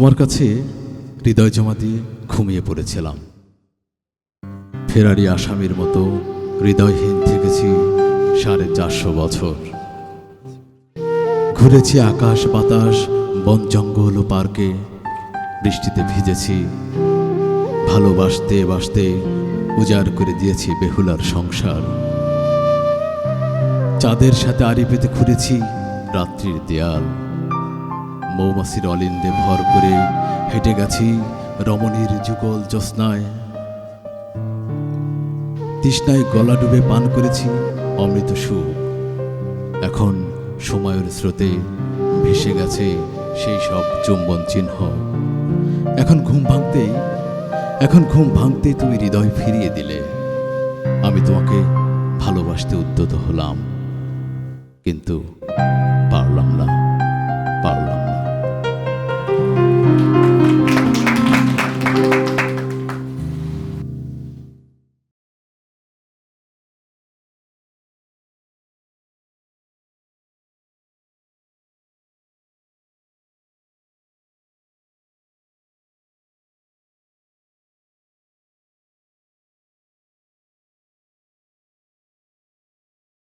তোমার কাছে হৃদয় জমা দিয়ে ঘুমিয়ে পড়েছিলাম। ফেরারি আসামির মতো হৃদয়হীন থেকেছি সাড়ে চারশো বছর। ঘুরেছি আকাশ বাতাস, বন জঙ্গল ও পার্কে। বৃষ্টিতে ভিজেছি, ভালোবাসতে বাসতে উজাড় করে দিয়েছি বেহুলার সংসার। চাঁদের সাথে আড়ি পেতে ঘুরেছি রাত্রির দেয়াল। মৌমাছির অলিন্দে ভর করে হেঁটে গেছি রমণীর যুগল জ্যোৎস্নায়। তৃষ্ণায় গলা ডুবে পান করেছি অমৃত সুখ। এখন সময়ের স্রোতে ভেসে গেছে সেই সব চুম্বন চিহ্ন। এখন ঘুম ভাঙতেই এখন ঘুম ভাঙতেই তুমি হৃদয় ফিরিয়ে দিলে। আমি তোমাকে ভালোবাসতে উদ্যত হলাম। কিন্তু